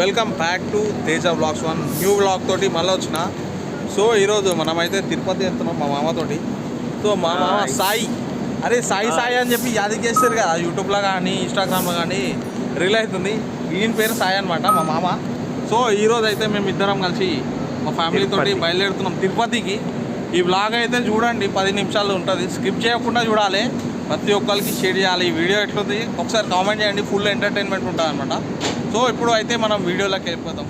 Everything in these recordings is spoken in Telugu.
Welcome back to Teja vlogs one new vlog తోటి మళ్ళీ వచ్చిన. సో ఈరోజు మనమైతే తిరుపతి వెళ్తున్నాం మా మామతోటి సో మా మామ. సాయి. అరే సాయి సాయి అని చెప్పి యాది చేస్తారు కదా యూట్యూబ్లో కానీ ఇన్స్టాగ్రామ్లో కానీ రీల్ అవుతుంది. ఈయన పేరు సాయి అనమాట మా మామ. సో ఈరోజు అయితే మేము ఇద్దరం కలిసి మా ఫ్యామిలీ తోటి తిరుపతి. బయలుదేరుతున్నాం తిరుపతికి. ఈ బ్లాగ్ అయితే చూడండి పది నిమిషాలు ఉంటుంది. స్కిప్ చేయకుండా చూడాలి. ప్రతి ఒక్కరికి షేర్ చేయాలి. ఈ వీడియో ఎట్లుంది ఒకసారి కామెంట్ చేయండి. ఫుల్ ఎంటర్టైన్మెంట్ ఉంటుంది అనమాట సో ఇప్పుడు అయితే మనం వీడియోలోకి వెళ్ళిపోతాం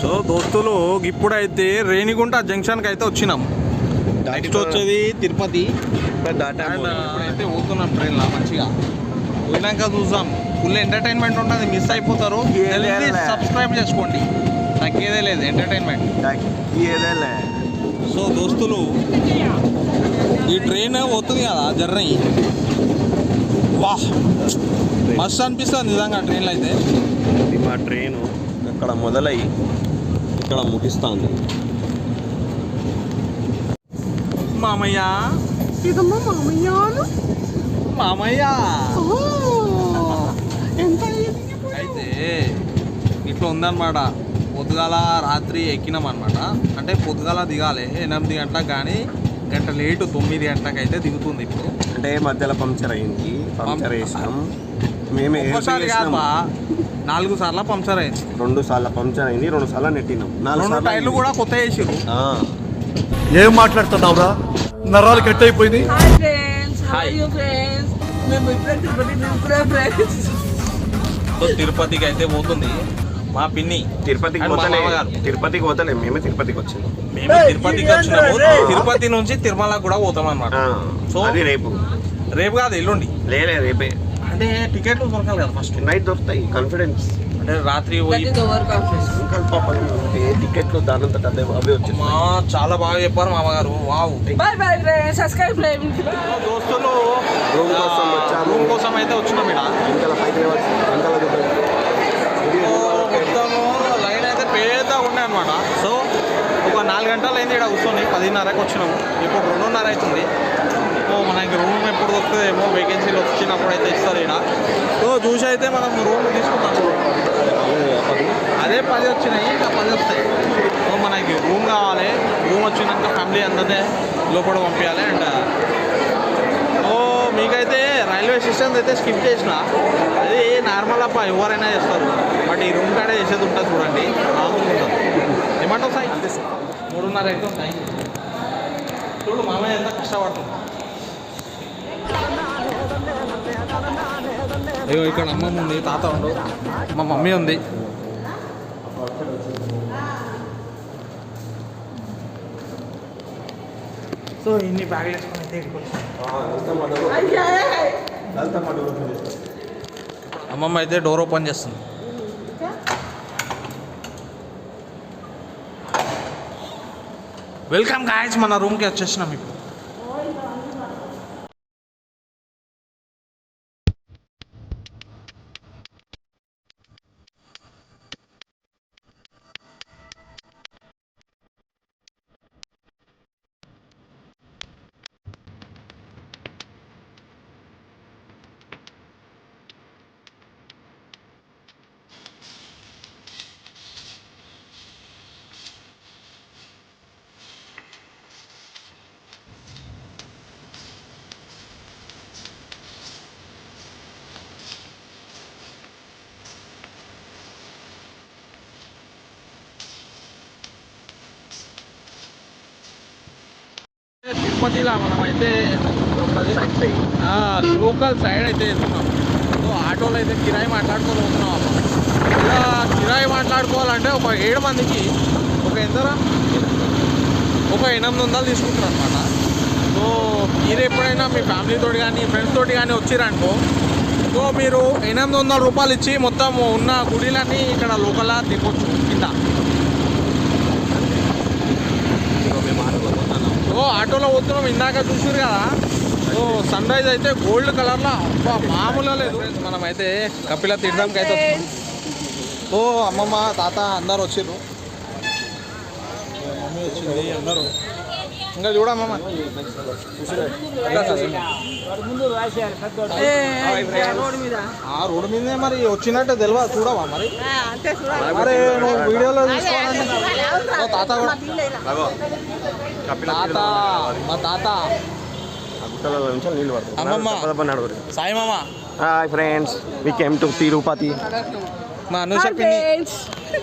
సో దోస్తులు ఇప్పుడైతే రేణిగుంట జంక్షన్కి అయితే వచ్చినాం. నెక్స్ట్ వచ్చేది తిరుపతి అండ్ ఇప్పుడైతే పోతున్నాం ట్రైన్లో మంచిగా. పోయినాక చూద్దాం. ఫుల్ ఎంటర్టైన్మెంట్ ఉంటుంది మిస్ అయిపోతారు. సబ్స్క్రైబ్ చేసుకోండి. తగ్గేదే లేదు ఎంటర్టైన్మెంట్ సో దోస్తులు ఈ ట్రైన్ పోతుంది కదా జర్నీ. వాహ్. మస్తు అనిపిస్తుంది నిజంగా ట్రైన్లో అయితే. ఇది మా ట్రైను. ఇక్కడ మొదలై ఇక్కడ ముగిస్తుంది. మామయ్య. ఇదమ్మా మామయ్య ఎంత అయితే ఇట్లా ఉందన్నమాట. పొద్దుగాల రాత్రి ఎక్కినాం అనమాట అంటే పొద్దుగాల దిగాలి ఎనిమిది గంటలకు కానీ గంట లేటు తొమ్మిది గంటలకు అయితే దిగుతుంది ఇప్పుడు. అంటే మధ్యలో పంక్చర్ అయింది. పంక్చర్ వేసినాం. మేమే ఒక్కసారి కాదు బా నాలుగు సార్లు పంక్చర్ అయింది. రెండు సార్లు పంక్చర్ అయింది రెండు సార్లు నెట్టినాం. నాలుగు రెండు సార్లు టైర్లు. కూడా కొత్త వేసిరు ఆ, ఏం మాట్లాడుతున్నావురా? నరాలు కట్ అయిపోయింది hi friends Hi. Hi you friends మేము ఇప్పుడే తిరుపతి ఇప్పుడే ఫ్రెండ్స్ సో తిరుపతికి అయితే పోతుంది. మా పిన్ని తిరుపతికి అండ్ మా పోతలే. మామగారు. తిరుపతికి పోతలే మేమే తిరుపతికి వచ్చినాం. మేము తిరుపతికి వచ్చినాము. తిరుపతి నుంచి తిరుమల కూడా పోతాం అనమాట ఆ, సో- అది రేపు. రేపు కాదు ఎల్లుండి. లేలే రేపే. అంటే టికెట్లు దొరకాలి కదా ఫస్ట్ నైట్ దొరుకుతాయి కాన్ఫిడెన్స్ అంటే రాత్రి పోయి ఇంకా టికెట్లు దానంతట అదే అవే వచ్చేస్తాయి. మా చాలా బాగా చెప్పారు మామగారు. వావ్. బై బై సబ్స్క్రైబ్ దోస్తులు. Room కోసం వచ్చాము. రూమ్ కోసం అయితే వచ్చినాం ఇక్కడ. సో మొత్తము. లైన్ అయితే పెద్దగా ఉండే అనమాట సో నాలుగు గంటలు అయింది ఇక్కడ కూర్చొని. పదిన్నరకు వచ్చినాము. ఇప్పుడు రెండున్నర అవుతుంది. ఓ మనకి రూమ్ ఎప్పుడు దొరుకుతుందేమో వేకెన్సీలు వచ్చినప్పుడు అయితే ఇస్తారు ఇక్కడ సో చూసి అయితే మనం రూమ్ తీసుకుంటాం అదే పది వచ్చినాయి ఇంకా పది వస్తాయి. సో మనకి రూమ్ కావాలి. రూమ్ వచ్చినాక ఫ్యామిలీ అందరినీ లోపల పంపించాలి అండ్ ఓ మీకైతే రైల్వే స్టేషన్ అయితే స్కిప్ చేసిన. అది నార్మల్ అప్ప ఎవరైనా చేస్తారు. ఈ రూమ్ కాడే చేసేది ఉంటుంది చూడండి. మామూలుగా ఉంటుంది ఏమంటావు సాయి? మూడున్నర అయితే సాయి చూడు మామయ్య ఎంత కష్టపడుతుంది. అయ్యో ఇక్కడ అమ్మమ్మ ఉంది తాత ఉండు. మా మమ్మీ ఉంది. సో ఇన్ని బ్యాగులు వేసుకొని అయితే. అమ్మమ్మ అయితే డోర్ ఓపెన్ చేస్తుంది. వెల్కమ్ గాయస్ మన రూమ్కి వచ్చేసినాం ఇప్పుడు. తిరుపతిలో మనం అయితే లోకల్ సైడ్ అయితే వెళ్తున్నాం. సో ఆటోలో అయితే కిరాయి మాట్లాడుకొని పోతున్నాం ఇలా కిరాయి మాట్లాడుకోవాలంటే ఒక ఏడు మందికి ఒక ఎంతరా? ఒక ఎనిమిది వందలు తీసుకుంటారు అనమాట సో మీరు ఎప్పుడైనా మీ ఫ్యామిలీతో కానీ ఫ్రెండ్స్ తోటి కానీ వచ్చిరనుకో సో మీరు ఎనిమిది వందల రూపాయలు ఇచ్చి మొత్తం ఉన్న గుడిలన్నీ ఇక్కడ లోకల్లా తిప్పొచ్చు కింద సో ఆటోలో పోతున్నాం ఇందాక చూసారు కదా సో సన్ రైజ్ అయితే గోల్డ్ కలర్లో అబ్బా మామూలుగా లేదు మనం అయితే కపిల తీర్థంకి అయితే. సో అమ్మమ్మ తాత అందరు మమ్మీ వచ్చింది అందరూ ఇంకా చూడమ్మా ఏ, రోడ్డు మీద ఆ రోడ్డు మీదే మరి వచ్చినట్టే తెలియదు చూడవా మరి నువ్వు వీడియోలో ఓ తాత కూడా తాత మా తాత. గుట్టలలో నుంచి నీళ్ళు. సాయి మామ. Hi friends we came to Tirupati మా అను చెప్పింది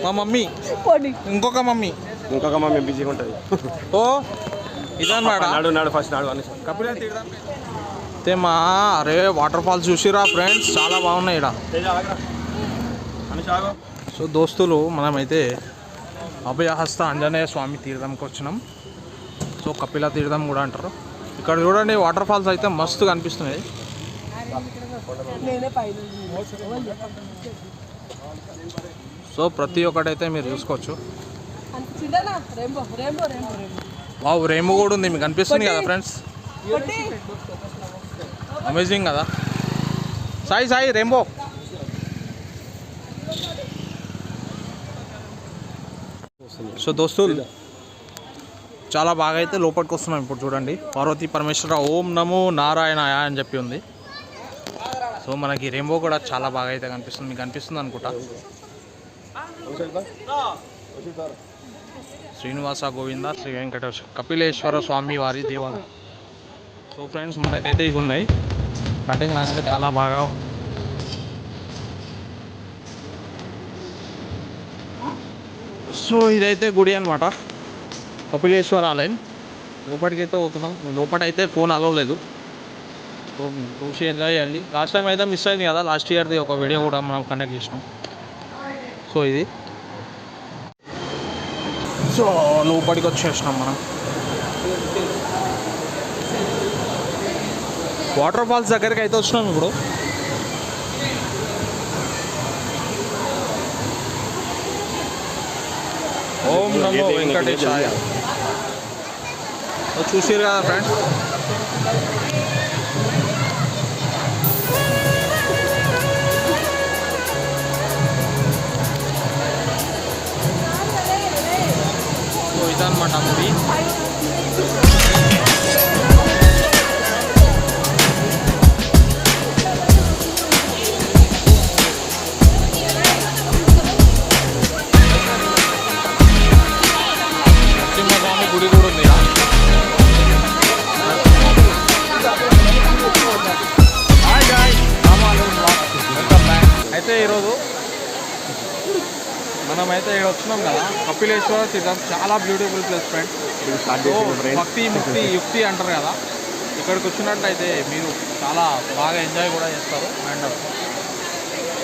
మా మమ్మీ. ఇంకొక మమ్మీ. ఇంకొక మమ్మీ బిజీగా ఉంటుంది. ఓ ఇదన్నమాట నాడు నాడు ఫస్ట్ నాడు అని కపిల తీర్థం అయితే మా అరే వాటర్ ఫాల్స్ చూసిరా ఫ్రెండ్స్ చాలా బాగున్నాయి ఇక్కడ సో దోస్తులు మనమైతే అభయహస్త ఆంజనేయ స్వామి తీర్థంకి వచ్చినాం సో కపిల తీర్థం కూడా అంటారు. ఇక్కడ చూడండి వాటర్ ఫాల్స్ అయితే మస్తు కనిపిస్తున్నాయి. సో ప్రతి ఒక్కటైతే మీరు చూసుకోవచ్చు. వావ్ రేము కూడా ఉంది. మీకు కనిపిస్తుంది కదా ఫ్రెండ్స్ అమేజింగ్ కదా. సాయి సాయి రెయిన్బో సో దోస్తులు చాలా బాగా అయితే లోపలికి వస్తున్నాం ఇప్పుడు చూడండి. పార్వతీ పరమేశ్వర ఓం నమో నారాయణాయ అని చెప్పి ఉంది. సో మనకి రెయిన్బో కూడా చాలా బాగా అయితే కనిపిస్తుంది. మీకు కనిపిస్తుంది అనుకుంటా? శ్రీనివాస గోవింద శ్రీ వెంకటేశ్వర కపిలేశ్వర స్వామి వారి దేవాలయం. సో ఫ్రెండ్స్ మనకైతే ఇవి ఉన్నాయి. కటింగ్ అంటే చాలా బాగా సో ఇదైతే గుడి అనమాట కపిలేశ్వర ఆలయం లోపలికైతే పోతున్నాం. లోపలైతే ఫోన్ అలవలేదు. సో చూసి ఎంజాయ్ చేయండి. లాస్ట్ టైం అయితే మిస్ అయింది కదా లాస్ట్ ఇయర్ది ఒక వీడియో కూడా మనం కండక్ట్ చేసినాం. సో ఇది. సో లోపలికి వచ్చేసినాం మనం. వాటర్ ఫాల్స్ దగ్గరికి అయితే వచ్చినాం ఇప్పుడు. ఓం నమో వెంకటేశాయ. సో చూసారు కదా ఫ్రెండ్స్ సో ఇదన్నమాట మనమైతే ఇక్కడ వచ్చినాం కదా. కపిలేశ్వర తీర్థం చాలా బ్యూటిఫుల్ ప్లేస్ ఫ్రెండ్ భక్తి ముక్తి యుక్తి అంటారు కదా. ఇక్కడికి వచ్చినట్టయితే మీరు చాలా బాగా ఎంజాయ్ కూడా చేస్తారు. అండ్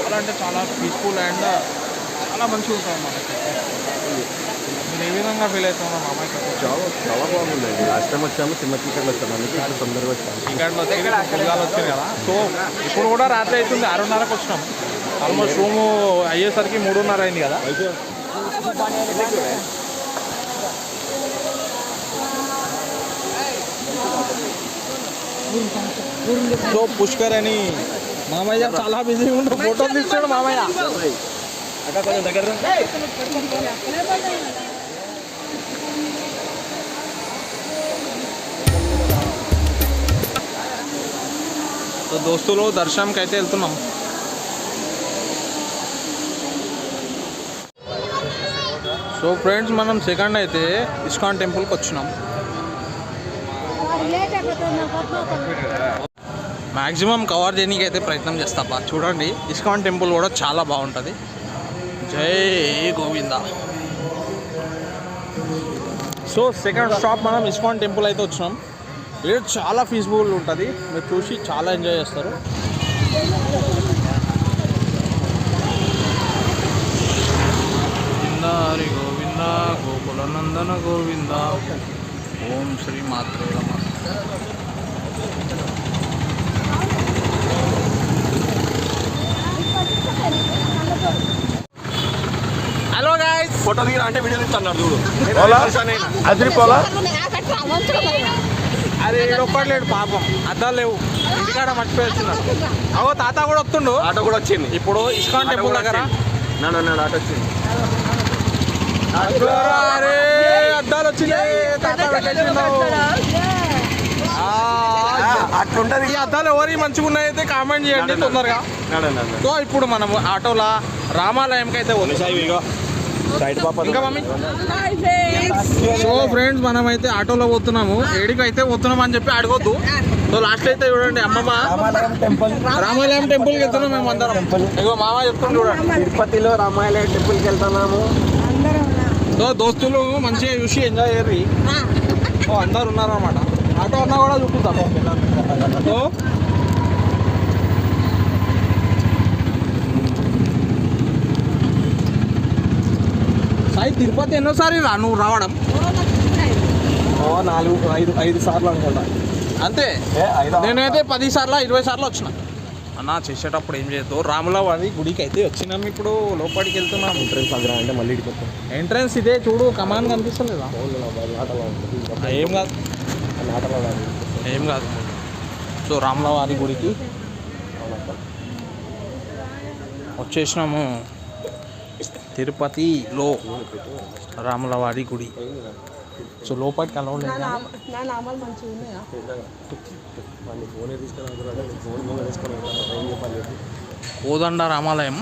చాలా అంటే చాలా పీస్ఫుల్ అండ్ చాలా మంచిగా ఉంటుంది మనకి మీరు ఏ విధంగా ఫీల్ అవుతున్నారు మా అమ్మాయికి చాలా చాలా బాగుందండి. లాస్ట్ టైం వచ్చాము చిన్న టికెట్లు వచ్చాము. అందుకే ఇప్పుడు తొందరగా వచ్చాము. ఇక్కడ వచ్చి వచ్చింది కదా. సో ఇప్పుడు కూడా రాత్రి అవుతుంది ఆరున్నరకు వచ్చినాం. ఆల్మోస్ట్ రూమ్ అయ్యేసరికి మూడున్నర అయింది కదా. సో పుష్కర్ అని మామయ్య చాలా బిజీగా ఉండు ఫోటో తీస్తాడు మామయ్య. అక్కడ కొంచెం దగ్గర. సో దోస్తులు దర్శనంకి అయితే వెళ్తున్నాం. సో ఫ్రెండ్స్ మనం సెకండ్ అయితే ఇస్కాన్ టెంపుల్కి వచ్చినాం. మ్యాక్సిమం కవర్ చేయడానికి అయితే ప్రయత్నం చేస్తా బా. చూడండి ఇస్కాన్ టెంపుల్ కూడా చాలా బాగుంటుంది. జై గోవింద. సో సెకండ్ స్టాప్ మనం ఇస్కాన్ టెంపుల్ అయితే వచ్చినాం. ఇక్కడ చాలా పీస్ఫుల్ ఉంటుంది. మీరు చూసి చాలా ఎంజాయ్ చేస్తారు గోవింద హరి గోవింద గోకుల నందన గోవింద. ఓం శ్రీ మాత్రే నమః. Hello guys. ఫోటో దిగిరా అంటే వీడియో తీస్తాను చూడు. అదిరిపోలా? అరే ఒక్కట్లేడు పాపం. అద్దాలు లేవు. ఇంటికాడ మర్చిపోయి వచ్చినాడు అవో తాత కూడా వస్తుండు. ఆటో కూడా వచ్చింది. ఇప్పుడు ఇస్కాన్ టెంపుల్ దగ్గర. నాన్న నాన్న ఆటో వచ్చింది. అద్దాలు వచ్చినాయి. అట్లుంటది. ఈ అద్దాలు ఎవరి మంచిగా ఉన్నాయైతే కామెంట్ చేయండి తొందరగా. సో ఇప్పుడు మనం ఆటోలా రామాలయంకి అయితే సో ఫ్రెండ్స్ మనం అయితే ఆటోలో పోతున్నాము. ఏడికి అయితే పోతున్నాం అని చెప్పి అడగొద్దు. సో లాస్ట్ అయితే చూడండి అమ్మమ్మ రామాలయం టెంపుల్ రామాలయం టెంపుల్కి వెళ్తున్నాం మేము అందరం. ఇగో మామ చెప్తున్నాం చూడండి. తిరుపతిలో రామాలయం టెంపుల్కి వెళ్తున్నాము. సో దోస్తులు మంచిగా చూసి ఎంజాయ్ చేయరు సో అందరు ఉన్నారు అనమాట ఆటో అన్నా కూడా చూపిస్తాం సో సాయి తిరుపతి ఎన్నోసారి రా నువ్వు రావడం? ఓ నాలుగు ఐదు ఐదు సార్లు అనుకుంటా. అంతే. నేనైతే పది సార్లు ఇరవై సార్లు వచ్చిన. అన్న చేసేటప్పుడు ఏం చేయొద్దు. రాముల వారి గుడికి అయితే వచ్చినాం ఇప్పుడు లోపలికి వెళ్తున్నాం. ఎంట్రెన్స్ అగ్రా అంటే మళ్ళీ ఎంట్రన్స్ ఇదే చూడు కమాన్ కనిపిస్తలేదా? ఏం కాదు. ఏం కాదు. సో రాముల వారి గుడికి వచ్చేసినాము. తిరుపతిలో రాముల వారి గుడి. సో లోపలికి అలా ఉండేది నా నామాలు మంచిగా ఉన్నాయా? మళ్ళీ ఫోనే తీసుకుని ఫోన్ ముందు తీసుకొని వెళ్తాను ఏం చెప్పాలి చెప్పు. కోదండ రామాలయం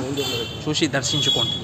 చూసి దర్శించుకోండి.